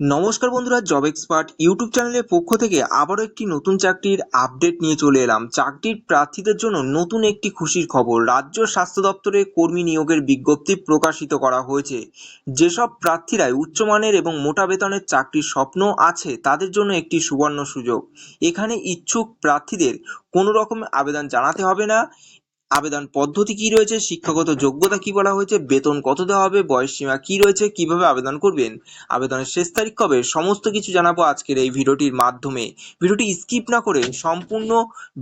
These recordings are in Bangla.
নমস্কার বন্ধুরা জব এক্সপার্ট ইউটিউব চ্যানেলের পক্ষ থেকে আবারও একটি নতুন চাকরির আপডেট নিয়ে চলে এলাম। চাকরির প্রার্থীদের জন্য নতুন একটি খুশির খবর। রাজ্য স্বাস্থ্য দপ্তরে কর্মী নিয়োগের বিজ্ঞপ্তি প্রকাশিত করা হয়েছে। যেসব প্রার্থীরাই উচ্চমানের এবং মোটা বেতনের চাকরির স্বপ্ন আছে, তাদের জন্য একটি সুবর্ণ সুযোগ। এখানে ইচ্ছুক প্রার্থীদের কোনো রকম আবেদন জানাতে হবে না। আবেদন পদ্ধতি কি রয়েছে, শিক্ষাগত যোগ্যতা কি বলা হয়েছে, বেতন কত দেওয়া হবে, বয়স সীমা কি রয়েছে, কীভাবে আবেদন করবেন, আবেদনের শেষ তারিখ কবে, সমস্ত কিছু জানাব আজকের এই ভিডিওটির মাধ্যমে। ভিডিওটি স্কিপ না করে সম্পূর্ণ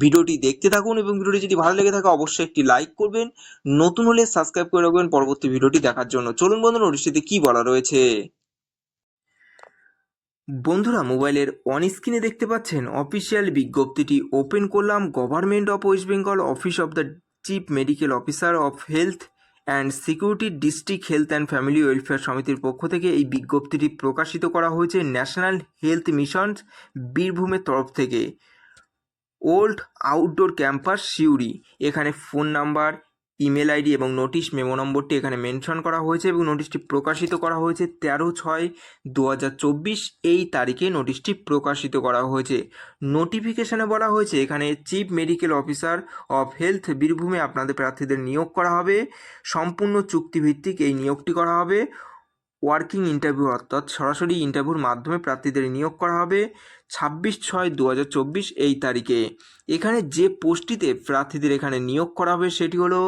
ভিডিওটি দেখতে থাকুন এবং ভিডিওটি যদি ভালো লেগে থাকে অবশ্যই একটি লাইক করবেন, নতুন হলে সাবস্ক্রাইব করে রাখবেন পরবর্তী ভিডিওটি দেখার জন্য। চলুন বন্ধুরা নোটিশটিতে কি বলা রয়েছে? বন্ধুরা, মোবাইলের অন স্ক্রিনে দেখতে পাচ্ছেন অফিসিয়াল বিজ্ঞপ্তিটি ওপেন করলাম government of West Bengal office of the chief medical officer of health and security district health and family welfare সমিতির পক্ষ থেকে এই বিজ্ঞপ্তিটি প্রকাশিত করা হয়েছে ন্যাশনাল হেলথ মিশন বীরভূমের তরফ থেকে। Old outdoor campus Suri. এখানে ফোন নাম্বার ইমেল আইডি এবং নোটিশ মেমো নম্বরটি এখানে মেনশন করা হয়েছে এবং নোটিশটি প্রকাশিত করা হয়েছে তেরো ছয় দু এই তারিখে নোটিশটি প্রকাশিত করা হয়েছে। নোটিফিকেশনে বলা হয়েছে, এখানে chief medical officer of health বীরভূমে আপনাদের প্রার্থীদের নিয়োগ করা হবে। সম্পূর্ণ চুক্তিভিত্তিক এই নিয়োগটি করা হবে। ওয়ার্কিং ইন্টারভিউ অর্থাৎ সরাসরি ইন্টারভিউর মাধ্যমে প্রার্থীদের নিয়োগ করা হবে। ছাব্বিশ ছয় দু এই তারিখে। এখানে যে পোস্টটিতে প্রার্থীদের এখানে নিয়োগ করা হবে সেটি হলো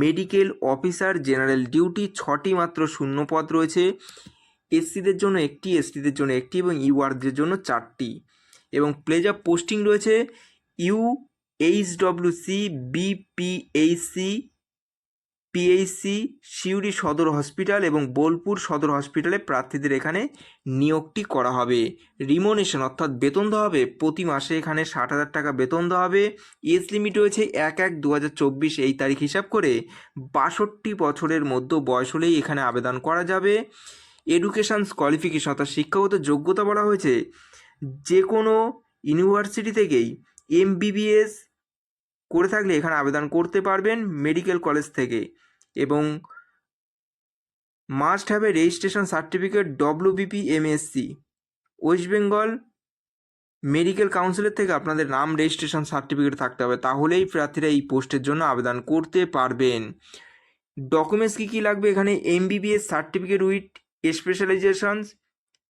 মেডিকেল অফিসার জেনারেল ডিউটি ছটি মাত্র শূন্য পদ রয়েছে। এসসিদের জন্য একটি, এসটিদের জন্য একটি এবং ইউআরদের জন্য চারটি। এবং প্লেজ অফ পোস্টিং রয়েছে U H W C BPHC PHC Suri Sadar hospital এবং বোলপুর সদর হসপিটালে প্রার্থীদের এখানে নিয়োগটি করা হবে। রিমোনেশন অর্থাৎ বেতন দেওয়া হবে। প্রতি মাসে এখানে ষাট হাজার টাকা বেতন দেওয়া হবে। এজ লিমিট রয়েছে এক এক দু এই তারিখ হিসাব করে বাষট্টি বছরের মধ্যে বয়স হলেই এখানে আবেদন করা যাবে। এডুকেশানস কোয়ালিফিকেশন অর্থাৎ শিক্ষাগত যোগ্যতা বলা হয়েছে। যে কোনো ইউনিভার্সিটি থেকেই এমবিবিএস করে থাকলে এখানে আবেদন করতে পারবেন মেডিকেল কলেজ থেকে। এবং must have a registration certificate WBP MSC West Bengal medical কাউন্সিলের থেকে আপনাদের নাম রেজিস্ট্রেশন সার্টিফিকেট থাকতে হবে, তাহলেই প্রার্থীরা এই পোস্টের জন্য আবেদন করতে পারবেন। ডকুমেন্টস কী কী লাগবে এখানে? MBBS certificate with specializations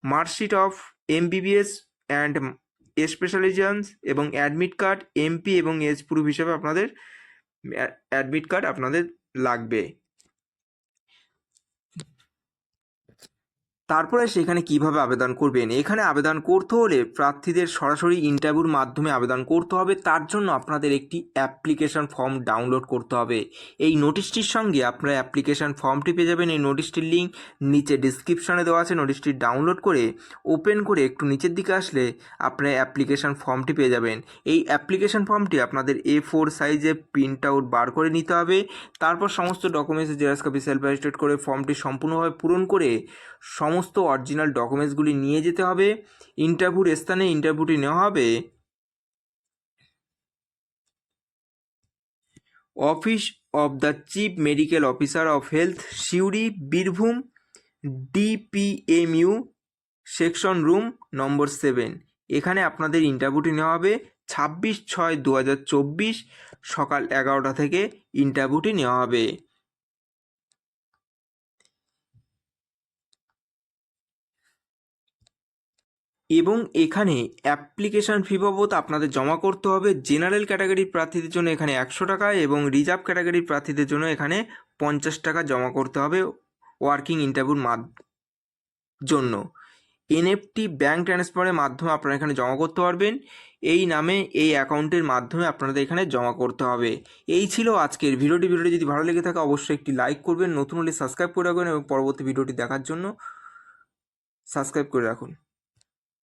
marksheet of MBBS and specializations এবং অ্যাডমিট কার্ড এমপি এবং এজ প্রুফ হিসাবে আপনাদের অ্যাডমিট কার্ড আপনাদের লাগবে। তারপরে সেখানে কীভাবে আবেদন করবেন এখানে আবেদন করতে হলে প্রার্থীদের সরাসরি ইন্টারভিউর মাধ্যমে আবেদন করতে হবে। তার জন্য আপনাদের একটি অ্যাপ্লিকেশন ফর্ম ডাউনলোড করতে হবে। এই নোটিশটির সঙ্গে আপনারা অ্যাপ্লিকেশন ফর্মটি পেয়ে যাবেন। এই নোটিশটির লিঙ্ক নিচে ডিসক্রিপশনে দেওয়া আছে। নোটিশটি ডাউনলোড করে ওপেন করে একটু নিচের দিকে আসলে আপনার অ্যাপ্লিকেশন ফর্মটি পেয়ে যাবেন। এই অ্যাপ্লিকেশন ফর্মটি আপনাদের এ ফোর সাইজে প্রিন্ট আউট বার করে নিতে হবে। তারপর সমস্ত documents xerox copy self attested করে ফর্মটি সম্পূর্ণভাবে পূরণ করে সমস্ত অরিজিনাল ডকুমেন্টসগুলি নিয়ে যেতে হবে। ইন্টারভিউর স্থানে ইন্টারভিউটি নেওয়া হবে। Office of the chief medical officer of health, Suri, Birbhum, DPMU, section room number seven. এখানে আপনাদের ইন্টারভিউটি নেওয়া হবে। ছাব্বিশ ছয় দু সকাল এগারোটা থেকে ইন্টারভিউটি নেওয়া হবে। এবং এখানে অ্যাপ্লিকেশান ফি বাবদ আপনাদের জমা করতে হবে। জেনারেল ক্যাটাগরির প্রার্থীদের জন্য এখানে একশো টাকা এবং রিজার্ভ ক্যাটাগরির প্রার্থীদের জন্য এখানে পঞ্চাশ টাকা জমা করতে হবে ওয়ার্কিং ইন্টারভিউর মাদ জন্য। এনএফটি ব্যাঙ্ক ট্রান্সফারের মাধ্যমে আপনারা এখানে জমা করতে পারবেন। এই নামে এই অ্যাকাউন্টের মাধ্যমে আপনাদের এখানে জমা করতে হবে। এই ছিল আজকের ভিডিওটি। ভিডিওটি যদি ভালো লেগে থাকে অবশ্যই একটি লাইক করবেন, নতুন হলে সাবস্ক্রাইব করে রাখবেন এবং পরবর্তী ভিডিওটি দেখার জন্য সাবস্ক্রাইব করে রাখুন।